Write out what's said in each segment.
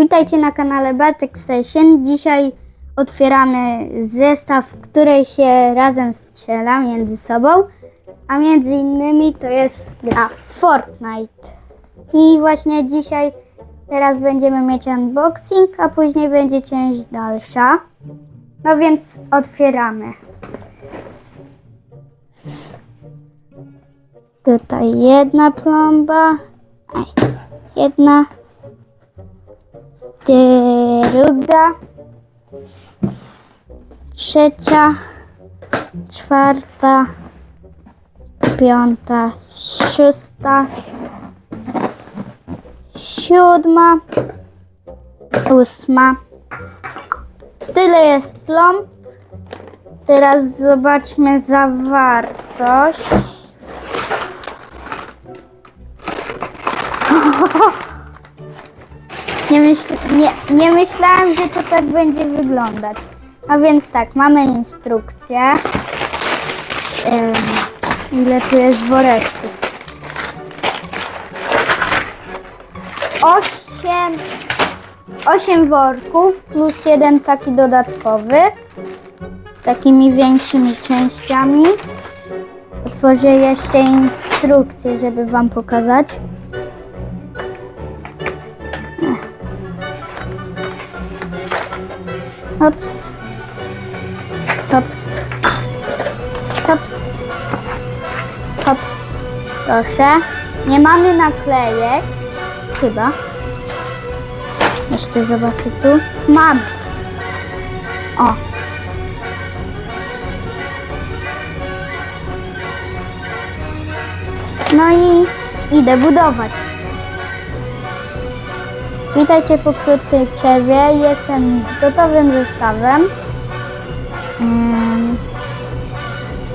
Witajcie na kanale Bartek Station. Dzisiaj otwieramy zestaw, w której się razem strzela między sobą, a między innymi to jest gra Fortnite. I właśnie dzisiaj, teraz będziemy mieć unboxing, a później będzie część dalsza. No więc otwieramy. Tutaj jedna plomba, jedna, druga, trzecia, czwarta, piąta, szósta, siódma, ósma. Tyle jest plomb. Teraz zobaczmy zawartość. Nie, myślałam, że to tak będzie wyglądać. A więc tak, mamy instrukcję. Ym, ile tu jest woreczków? Osiem, osiem worków plus jeden taki dodatkowy. Takimi większymi częściami. Otworzę jeszcze instrukcję, żeby Wam pokazać. Hops. Hops. Hops. Hops. Proszę. Nie mamy naklejek. Chyba. Jeszcze zobaczę tu. Mam. O. No i idę budować. Witajcie po krótkiej przerwie. Jestem z gotowym zestawem. Mm.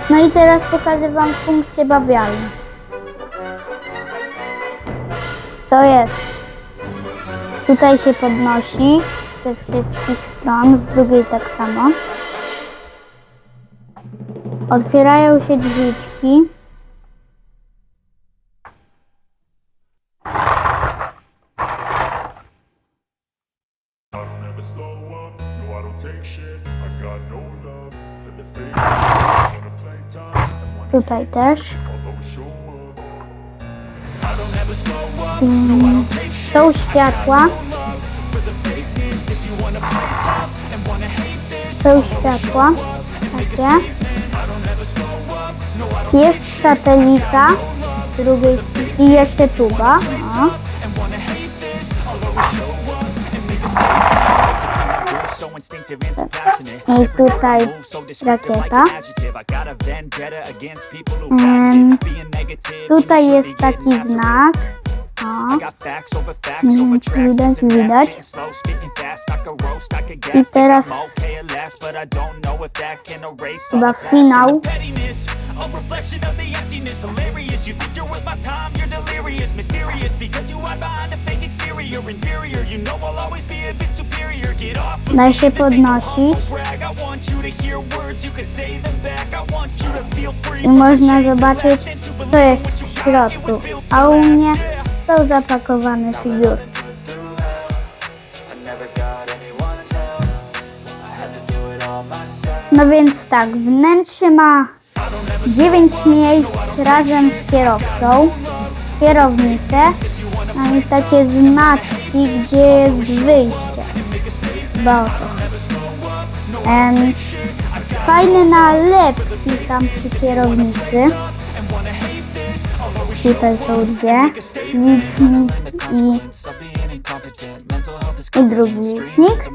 No i teraz pokażę Wam funkcję bawialną. To jest. Tutaj się podnosi ze wszystkich stron, z drugiej tak samo. Otwierają się drzwiczki. Tutaj też. Mm, Są światła. Są światła. Takie. Jest satelita. Z drugiej. I jeszcze tuba. Act it. Being negative. Tutaj jest taki znak. Tracks. widać, widać. I teraz chyba finał. a reflection of the emptiness. Hilarious, you think you're worth my time, you're delirious, mysterious because you hide behind a fake exterior. Inferior, you know I'll always be a bit superior. Get off of Da me, się no podnosić. I można zobaczyć, co jest w środku. A u mnie są zapakowane figurki. No więc tak, wnętrze ma 9 miejsc razem z kierowcą, kierownicę, no i takie znaczki, gdzie jest wyjście. Chyba o to. Em, fajne nalepki tam przy kierownicy. Tutaj są dwie. Licznik i, i drugi licznik.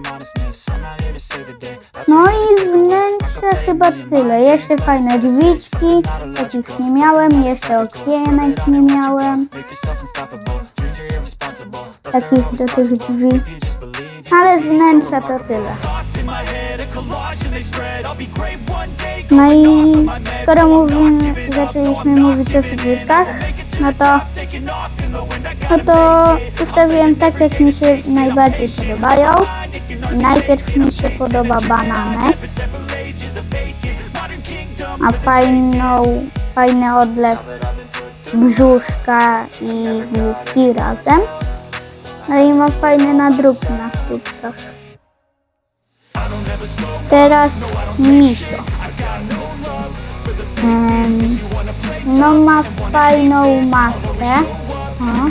No i z wnętrza chyba tyle. Jeszcze fajne drzwiczki, takich nie miałem. Jeszcze okienek nie miałem. Takich do tych drzwi. Ale z wnętrza to tyle. No i skoro mówimy, zaczęliśmy mówić o figurkach, no to, no to ustawiłem tak, jak mi się najbardziej podobają. Najpierw mi się podoba bananek. Ma fajną, fajny odlew brzuszka i główki razem. No i ma fajne nadruki na stópkach. Teraz misio. No ma fajną maskę. O.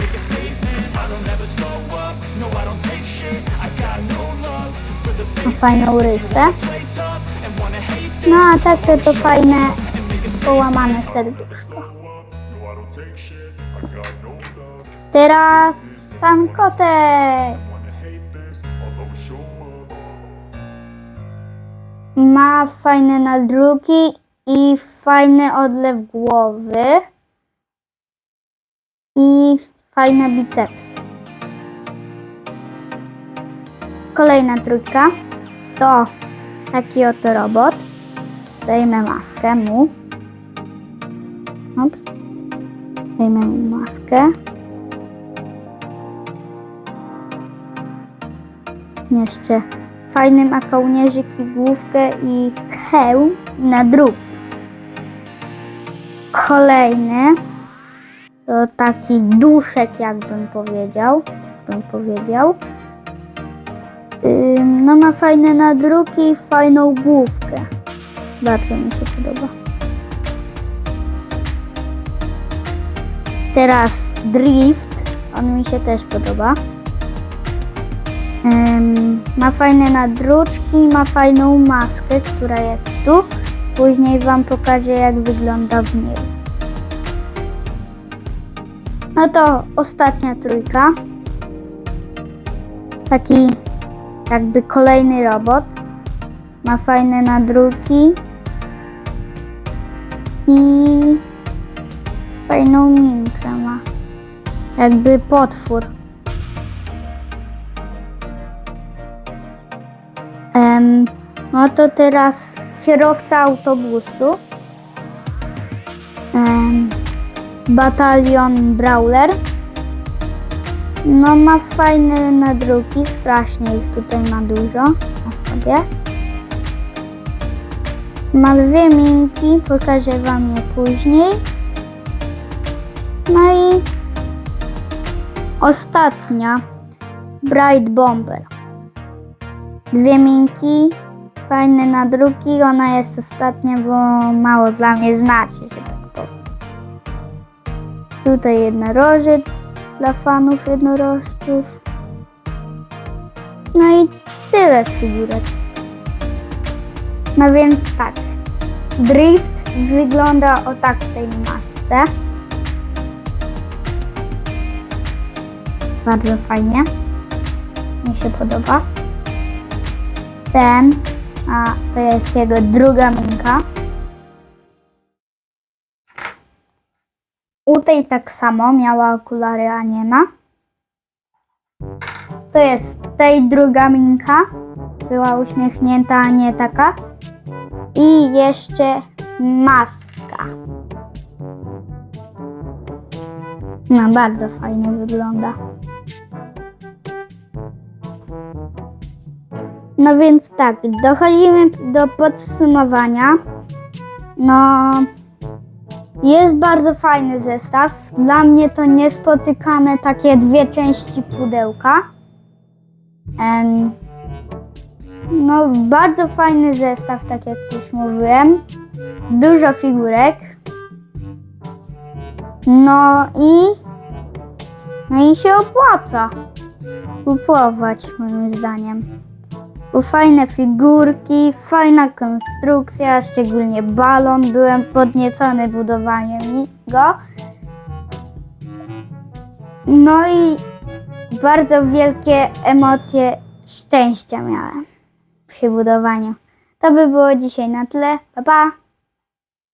Ma fajną rysę. No a tak to, fajne połamane serduszko. Teraz pan kotek. Ma fajne nadruki i fajny odlew głowy. I fajne bicepsy. Kolejna trójka to taki oto robot. Dajmy maskę mu. Ups. Dajmy mu maskę. Jeszcze fajny ma kołnierzyk i główkę i hełm i nadruki. Kolejny to taki duszek, jakbym powiedział. Bym powiedział. No ma fajne nadruki i fajną główkę. Bardzo mi się podoba. Teraz drift. On mi się też podoba. Ma fajne nadruczki, ma fajną maskę, która jest tu. Później Wam pokażę, jak wygląda w niej. No to ostatnia trójka. Taki jakby kolejny robot. Ma fajne nadruki i fajną minkę ma. Jakby potwór. Em, no to teraz kierowca autobusu. Batalion Brawler. No ma fajne nadruki, strasznie ich tutaj ma dużo na sobie. Ma dwie minki, pokażę wam je później. No i ostatnia, Bright Bomber. Dwie minki, fajne nadruki. Ona jest ostatnia, bo mało dla mnie znaczy. Tutaj jednorożec dla fanów jednorożców. No i tyle z figurek. No więc tak. Drift wygląda o tak w tej masce. Bardzo fajnie. Mi się podoba ten, a to jest jego druga minka. U tej tak samo miała okulary, a nie ma. To jest tej druga minka. Była uśmiechnięta, a nie taka. I jeszcze maska. No, bardzo fajnie wygląda. No więc tak, dochodzimy do podsumowania. No, jest bardzo fajny zestaw. Dla mnie to niespotykane takie dwie części pudełka. No, bardzo fajny zestaw, tak jak już mówiłem. Dużo figurek. No i. No i się opłaca kupować, moim zdaniem. Bo fajne figurki, fajna konstrukcja, szczególnie balon. Byłem podniecony budowaniem go. No i bardzo wielkie emocje szczęścia miałem przy budowaniu. To by było dzisiaj na tyle. Pa, pa!